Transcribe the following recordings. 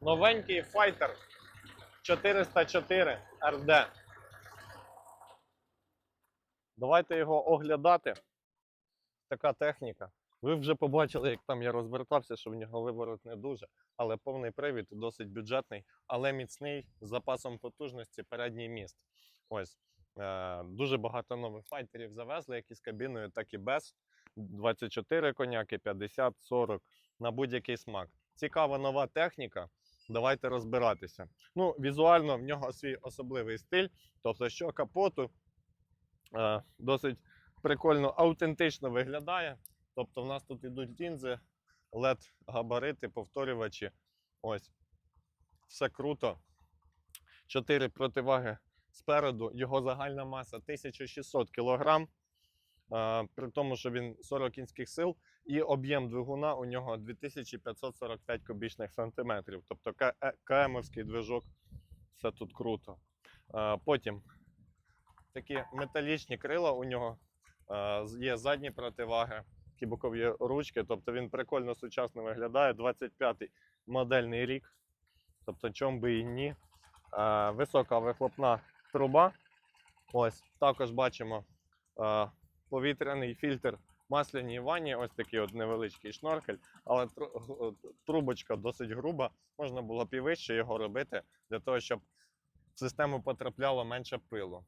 Новенький Fighter 404 RD. Давайте його оглядати. Така техніка. Ви вже побачили, як там я розвертався, що в нього виворот не дуже, але повний привід досить бюджетний, але міцний з запасом потужності передній міст. Ось. Е, дуже багато нових файтерів завезли, як із кабіною, так і без. 24 коняки, 50, 40 на будь-який смак. Цікава нова техніка. Давайте розбиратися. Ну, візуально в нього свій особливий стиль, тобто, що капоту е, досить прикольно, аутентично виглядає. Тобто, в нас тут йдуть лінзи, LED габарити, повторювачі. Ось. Все круто. Чотири противаги спереду. Його загальна маса 1600 кг. При тому, що він 40 кінських сил, і об'єм двигуна у нього 2545 кубічних сантиметрів. Тобто К- е- КМовський движок. Все тут круто. Е, Потім такі металічні крила у нього. Е, Є задні противаги, такі бокові ручки. Тобто він прикольно сучасно виглядає. 25-й модельний рік. Тобто, чом би і ні. Е, Висока вихлопна труба. Ось також бачимо е, повітряний фільтр масляній ванні. Ось такий от невеличкий шноркель, але трубочка досить груба. Можна було б і вище його робити для того, щоб в систему потрапляло менше пилу.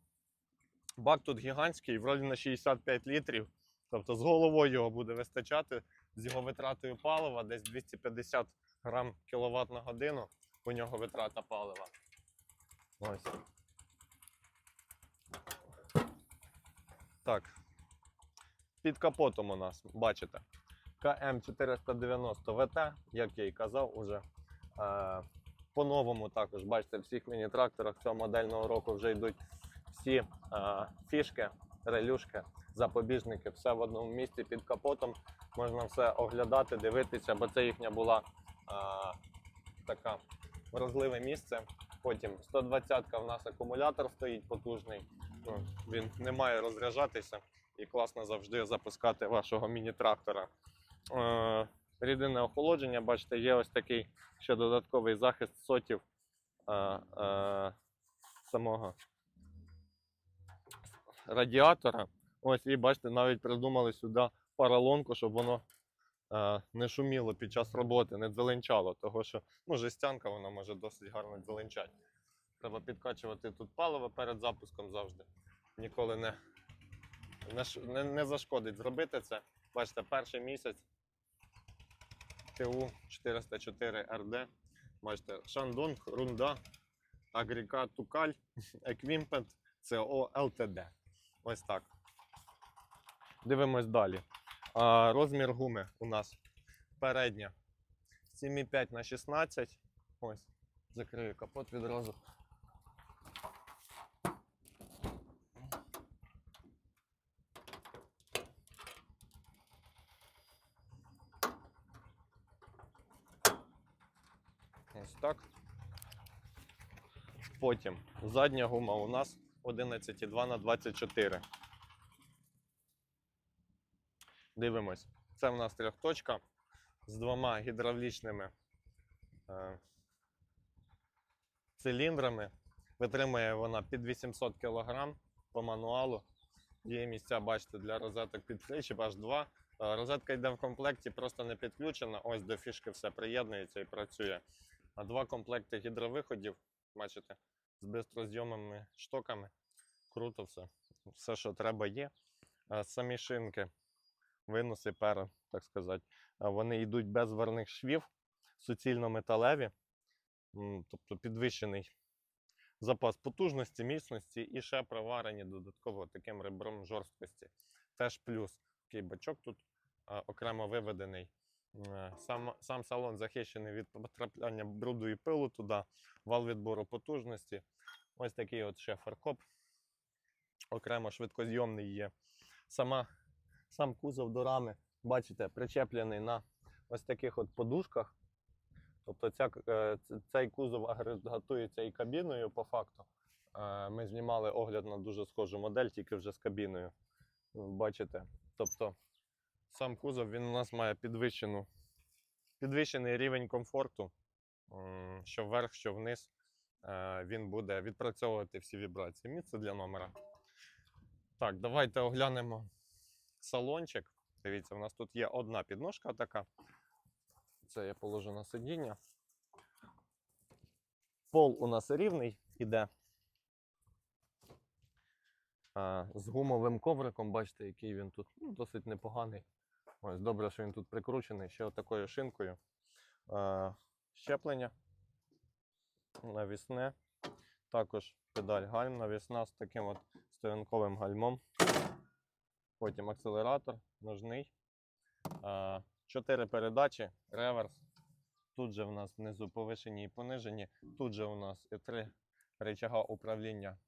Бак тут гігантський, вроді на 65 літрів. Тобто з головою його буде вистачати з його витратою палива, десь 250 грам кіловат на годину. У нього витрата палива. Ось. Так. Під капотом у нас, бачите, КМ490 ВТ, як я і казав, уже. Е, по-новому також, бачите, в всіх міні-тракторах цього модельного року вже йдуть всі е, фішки, релюшки, запобіжники, все в одному місці під капотом. Можна все оглядати, дивитися, бо це їхня була е, така вразливе місце. Потім 120-ка в нас акумулятор стоїть потужний. Ну, він не має розряджатися і класно завжди запускати вашого міні-трактора. Е, рідинне охолодження, бачите, є ось такий ще додатковий захист сотів е, е, самого радіатора. Ось і бачите, навіть придумали сюди паралонку, щоб воно не шуміло під час роботи, не дзеленчало, того що ну, жестянка вона може досить гарно дзеленчати. Треба підкачувати тут паливо перед запуском завжди. Ніколи не, не, не, зашкодить зробити це. Бачите, перший місяць ТУ 404 РД. Бачите, Шандонг, Рунда, Агрікат Тукаль, Еквімпент, ЦО ЛТД. Ось так. Дивимось далі. А, розмір гуми у нас передня 7,5 на 16. Ось, закрию капот відразу. Ось так. Потім задня гума у нас 11,2 на 24. Дивимось. Це в нас трьохточка з двома гідравлічними е, циліндрами. Витримує вона під 800 кг по мануалу. Є місця, бачите, для розеток під причіп аж два. Е, Розетка йде в комплекті, просто не підключена. Ось до фішки все приєднується і працює. А два комплекти гідровиходів, бачите, з бистрозйомними штоками. Круто все. Все, що треба, є. Е, Самі шинки, виноси пера, так сказати, е, вони йдуть без варних швів, суцільно металеві, тобто підвищений запас потужності, міцності і ще проварені додатково таким ребром жорсткості. Теж плюс. Такий бачок тут е, окремо виведений. Е, Сам, сам салон захищений від потрапляння бруду і пилу туди, вал відбору потужності. Ось такий от ще фаркоп. Окремо швидкозйомний є. Сама, сам кузов до рами, бачите, причеплений на ось таких от подушках. Тобто ця, е, цей кузов агрегатується і кабіною по факту. Е, Ми знімали огляд на дуже схожу модель, тільки вже з кабіною. Бачите. Тобто сам кузов він у нас має підвищену, підвищений рівень комфорту. що вверх, що вниз, е, він буде відпрацьовувати всі вібрації. Місце для номера. Так, давайте оглянемо салончик. Дивіться, у нас тут є одна підножка така. Це я положу на сидіння. Пол у нас рівний іде. З гумовим ковриком, бачите, який він тут ну, досить непоганий. Ось добре, що він тут прикручений ще отакою шинкою. Щеплення навісне. Також педаль гальм навісна з таким от стоянковим гальмом. Потім акселератор ножний. Чотири передачі, реверс. Тут же в нас внизу повишені і понижені. Тут же у нас і три рычага управління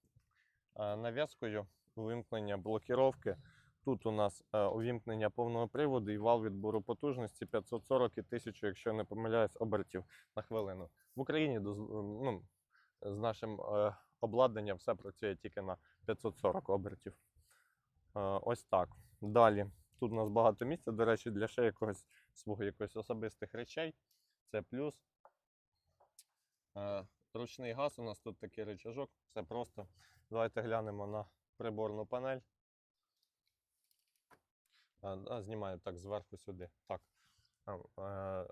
нав'язкою, увімкнення блокіровки. Тут у нас е, увімкнення повного приводу і вал відбору потужності 540 і 1000, якщо не помиляюсь, обертів на хвилину. В Україні ну, з нашим е, обладнанням все працює тільки на 540 обертів. Е, ось так. Далі. Тут у нас багато місця, до речі, для ще якогось свого якихось особистих речей. Це плюс. Ручний газ у нас тут такий рычажок. Все просто. Давайте глянемо на приборну панель. А, знімаю так зверху сюди. Так. Е,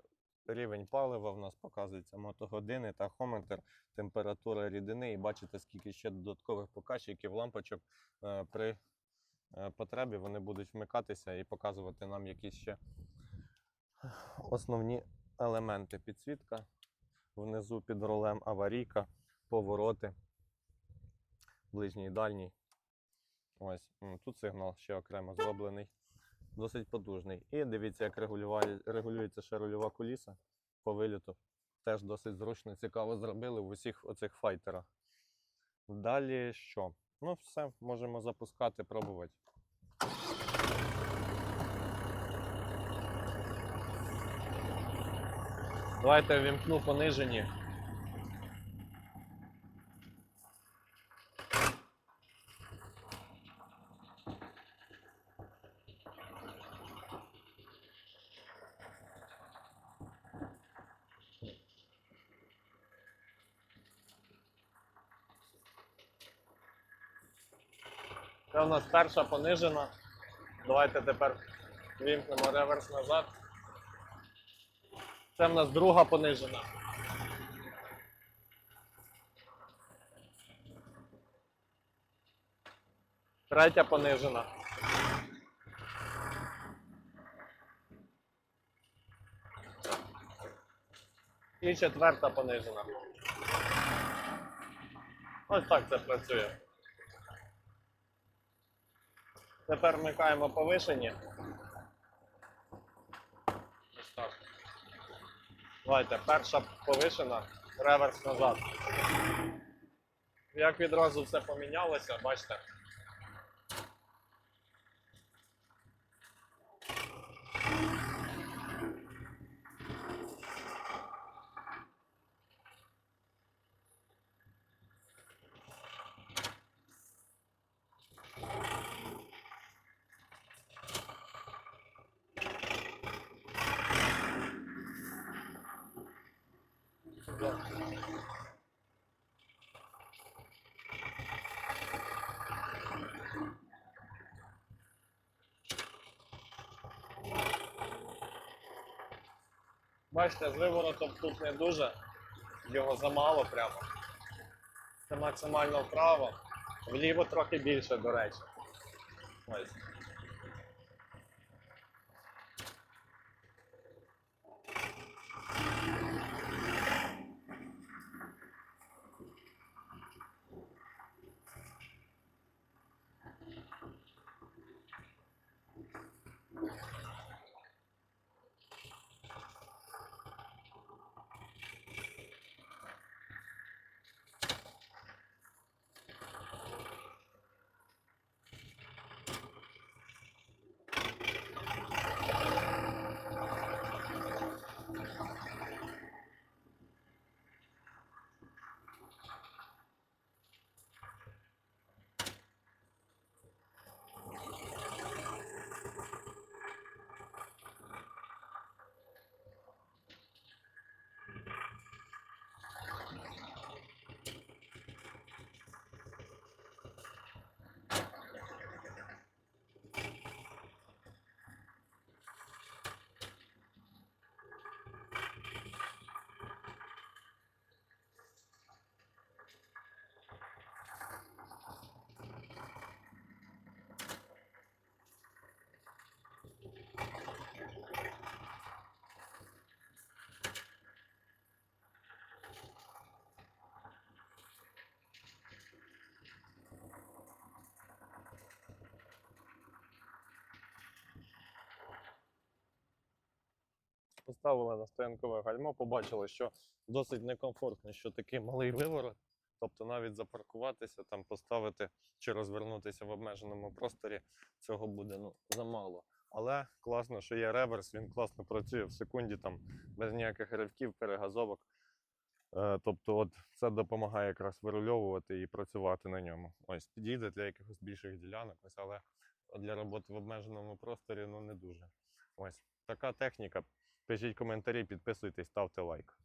рівень палива в нас показується мотогодини, тахометр, температура рідини. І бачите, скільки ще додаткових показчиків лампочок е, при е, потребі вони будуть вмикатися і показувати нам якісь ще основні елементи. Підсвітка внизу під рулем, аварійка, повороти, ближній і дальній. Ось тут сигнал ще окремо зроблений, досить потужний. І дивіться, як регулюється ще рульова куліса по виліту. Теж досить зручно, цікаво зробили в усіх оцих файтерах. Далі що? Ну, все, можемо запускати, пробувати. Давайте вімкну понижені. Це у нас перша понижена. Давайте тепер вімкнемо реверс назад. Це в нас друга понижена. Третя понижена. І четверта понижена. Ось так це працює. Тепер вмикаємо повишені. Ось так. Давайте, перша повишена, реверс назад. Як відразу все помінялося, бачите? Бачите, з виворотом тут не дуже, його замало прямо. Це максимально вправо, вліво трохи більше, до речі. Ось. Поставили на стоянкове гальмо, побачили, що досить некомфортно, що такий малий виворот. Тобто навіть запаркуватися, там поставити чи розвернутися в обмеженому просторі, цього буде ну, замало. Але класно, що є реверс, він класно працює в секунді, там без ніяких ривків, перегазовок. Е, тобто, от це допомагає якраз вирульовувати і працювати на ньому. Ось підійде для якихось більших ділянок, ось, але для роботи в обмеженому просторі ну не дуже. Ось така техніка. Пишіть коментарі, підписуйтесь, ставте лайк.